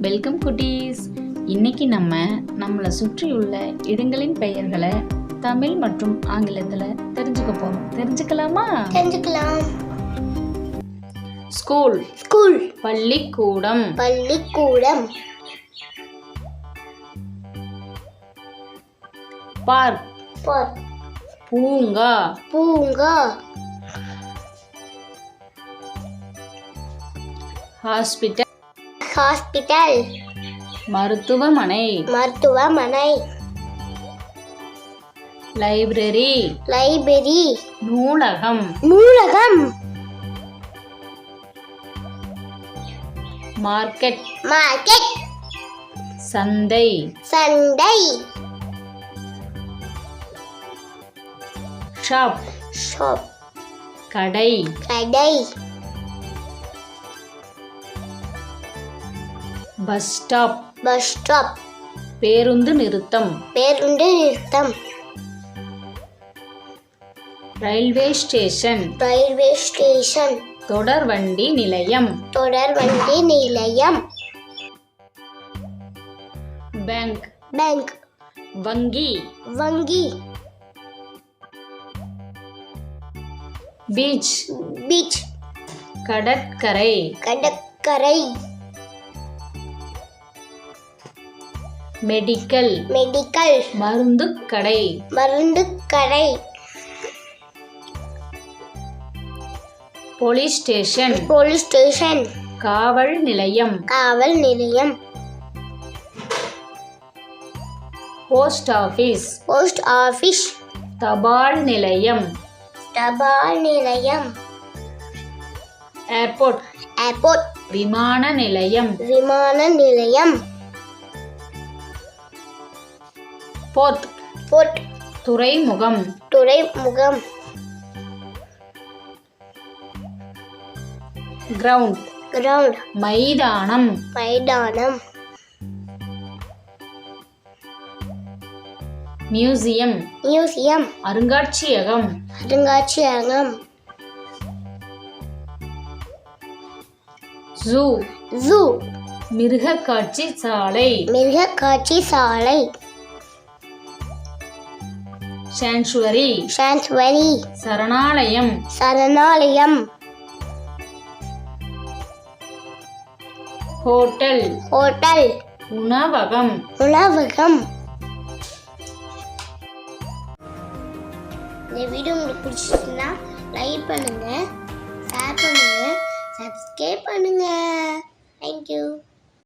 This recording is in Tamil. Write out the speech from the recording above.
வெல்கம் குட்டீஸ். இன்னைக்கு நம்ம நம்மளை சுற்றியுள்ள இடங்களின் பெயர்களை தமிழ் மற்றும் ஆங்கிலத்தில் தெரிஞ்சுக்க போறோம். தெரிஞ்சுக்கலாமா? தெரிஞ்சுக்கலாம். ஸ்கூல் ஸ்கூல் பள்ளிக்கூடம். பள்ளிக்கூடம். பார்க் பார்க் பூங்கா. பூங்கா. ஹாஸ்பிட்டல் ஹாஸ்பிட்டல் மருத்துவமனை. மருத்துவமனை. லைப்ரரி. லைப்ரரி. நூலகம். நூலகம். மார்க்கெட். மார்க்கெட். சந்தை. சந்தை. ஷாப். ஷாப். கடை. கடை. Bus stop. Bus stop. பேருந்து நிறுத்தம். பேருந்து நிறுத்தம். Railway station. Railway station. தொடர்வண்டி நிலையம். தொடர்வண்டி நிலையம். பேங்க். பேங்க். வங்கி. வங்கி. பீச். பீச். கடற்கரை. கடற்கரை. மெடிக்கல் மெடிக்கல் மருந்து கடை மருந்து கடை போலீஸ் ஸ்டேஷன் போலீஸ் ஸ்டேஷன் காவல் நிலையம். காவல் நிலையம். போஸ்ட் ஆபீஸ் போஸ்ட் ஆபீஸ் தபால் நிலையம். தபால் நிலையம். ஏர்போர்ட் ஏர்போர்ட் விமான நிலையம். விமான நிலையம். போர்ட். போர்ட். துறைமுகம். துறைமுகம். கிரவுண்ட் கிரவுண்ட் மைதானம். மைதானம். மியூசியம் மியூசியம் அருங்காட்சியகம். அருங்காட்சியகம். ஜூ ஜூ மிருக காட்சி சாலை. மிருக காட்சி சாலை. சான்சுவரி. சான்ஸ்வரி சரணாலயம். சரணாலயம். ஹோட்டல். ஹோட்டல். உணவகம். உணவகம். இந்த வீடியோ உங்களுக்கு பிடிச்சிருந்தா லைக் பண்ணுங்க ஷேர் பண்ணுங்க சப்ஸ்கிரைப் பண்ணுங்க. தேங்க்யூ